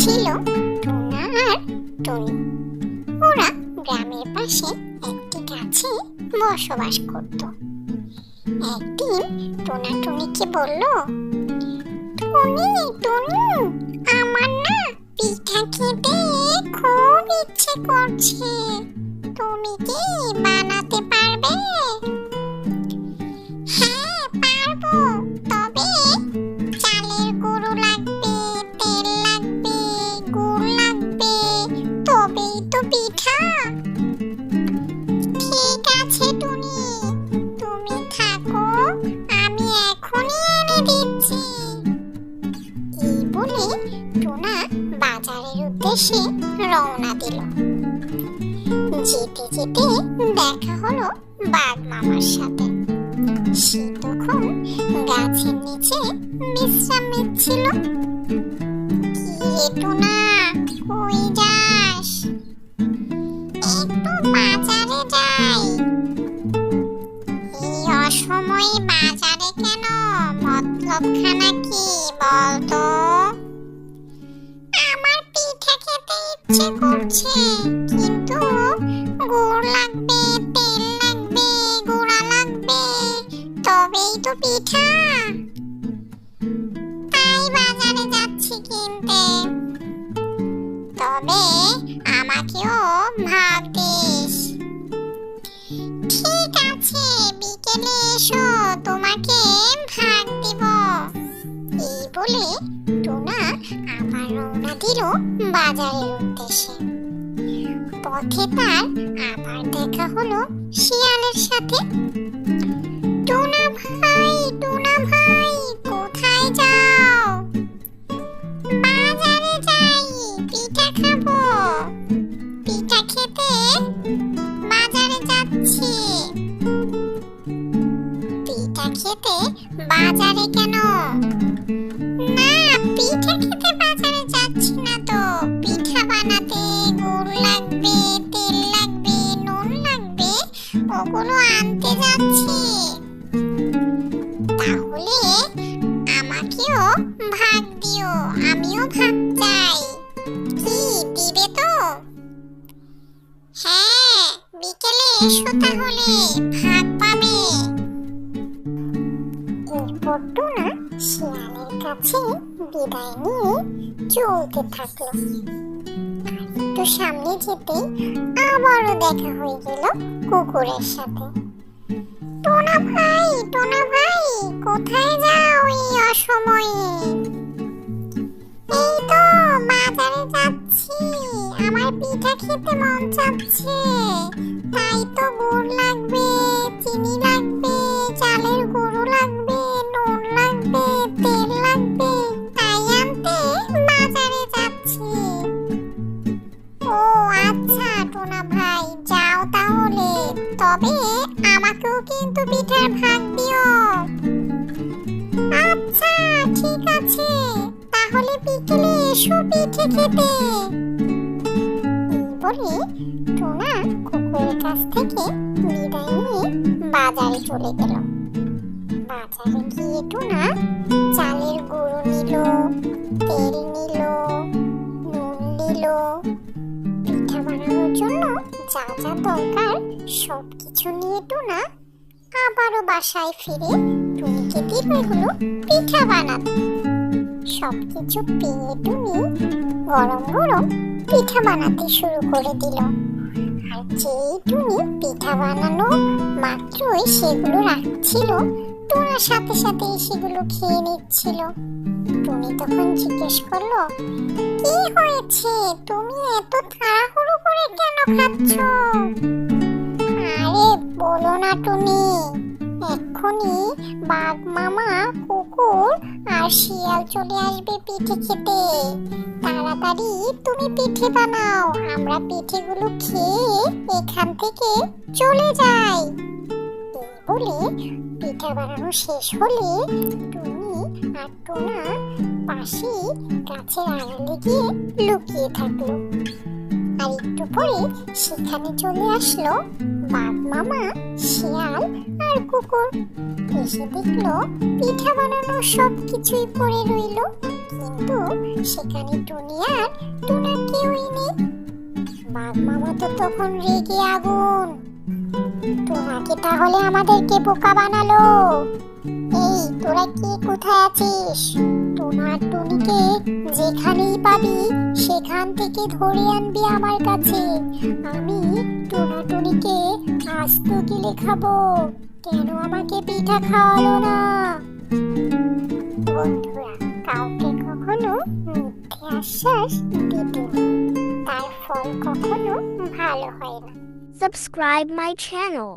ছিল টোনা আর টুনি ওরা গ্রামের পাশে একটি গাছে বসবাস করত। একদিন টোনা টুনিকে বলল, টুনি টুনি, আমার না পিঠা খেতে খুব ইচ্ছে করছে। তুমি কি দিচ্ছি। এই বলে টোনা বাজারের উদ্দেশ্যে রওনা দিল। যেতে যেতে দেখা হলো বাঘ মামার সাথে। সে তখন গাছের নিচে বিশ্রাম নিচ্ছিল কি টোনা কই মতলবখানা কি বলতো? আমার পিঠে খেতে ইচ্ছে করছে, কিন্তু গুড় লাগবে, তেল লাগবে, গুড়া লাগবে, তবেই তো পিঠা। তাই বাজারে যাচ্ছি কিনতে। তবে আমাকেও ভাগ দিস দিল বাজারের উদ্দেশ্যে। পথে তার আবার দেখা হলো শিয়ালের সাথে। টোনা ভাই টোনা ভাই, কোথায় যাও? বাজারে যাই, পিঠা খাব। পিঠা খেতে বাজারে যাচ্ছি। পিঠা খেতে বাজারে কেন? বানাতে গুড় লাগবে, তেল লাগবে, নুন লাগবে, ওগুলো আনতে যাচ্ছি। তাহলে আমাকেও ভাগ দিও, আমিও ভাগ চাই। কি, দিবে তো? হ্যাঁ বিকেলে এসো তাহলে ভাগ পাবে। এরপর টোনা শিয়ালের কাছে বিদায় নিয়ে চলতে থাকল। একটু সামনে যেতে আবারও দেখা হয়ে গেল কুকুরের সাথে। টোনা ভাই টোনা ভাই, কোথায় যাও এই অসময়ে? এই তো বাজারে যাচ্ছি, আমার পিঠা খেতে মন চাচ্ছে তাই তো গুড় লাগবে, চিনি কিন্তু পিঠার ভাগ দিও আচ্ছা ঠিক আছে। তাহলে বিকেলে এসো পিঠে খেতে। বলে টোনা কুকুরের কাছ থেকে বিদায় নিয়ে বাজারে চলে গেল। বাজারে গিয়ে টোনা চালের গুঁড়ো নিল, তেল নিল, নুন নিল। পিঠা বানানোর জন্য যা যা দরকার সব কিছু নিয়ে টোনা আবারও বাসায় ফিরে টুনিকে দিল হলো পিঠা বানাতে। সব কিছু পেয়ে টুনি গরম গরম পিঠা বানাতে শুরু করে দিল। আর যেই টুনি পিঠা বানানো মাত্রই সেগুলো রাখছিল টোনার সাথে সাথে সেগুলো খেয়ে নিচ্ছিল। টুনি তখন জিজ্ঞেস করল, কি হয়েছে? তুমি এত তাড়াহুড়ো করে কেন খাচ্ছ? টুনি এক্ষুনি বাঘ মামা কুকুর আর শিয়াল চলে আসবে পিঠে খেতে। তাড়াতাড়ি তুমি পিঠে বানাও, আমরা পিঠেগুলো খেয়ে এখান থেকে চলে যাই। বলে পিঠা বানানো শেষ হলে টুনি আর টোনা পাশে গাছের আড়ালে গিয়ে লুকিয়ে থাকল। আর একটু পরে সেখানে চলে আসলো বাঘ মামা, শিয়াল আর কুকুর। এসে দেখল পিঠা বানানো সব কিছুই পড়ে রইল। কিন্তু সেখানে টুনি আর টোনা কেউই নেই। বাঘ মামা তো তখন রেগে আগুন। টোনাকে তাহলে আমাদেরকে বোকা বানালো। এই, তোরা কি কোথায় আছিস? টোনা আর টুনিকে যেখানেই পাবি, সেখান থেকে ধরে আনবি আমার কাছে। আমি টোনা টুনিকে আস্ত গিলে খাব কেন আমাকে পিঠা খাওয়ালো না? বন্ধুরা, কাউকে কখনো মিথ্যে আশ্বাস দিতে তার ফল কখনো ভালো হয় না। Subscribe my channel.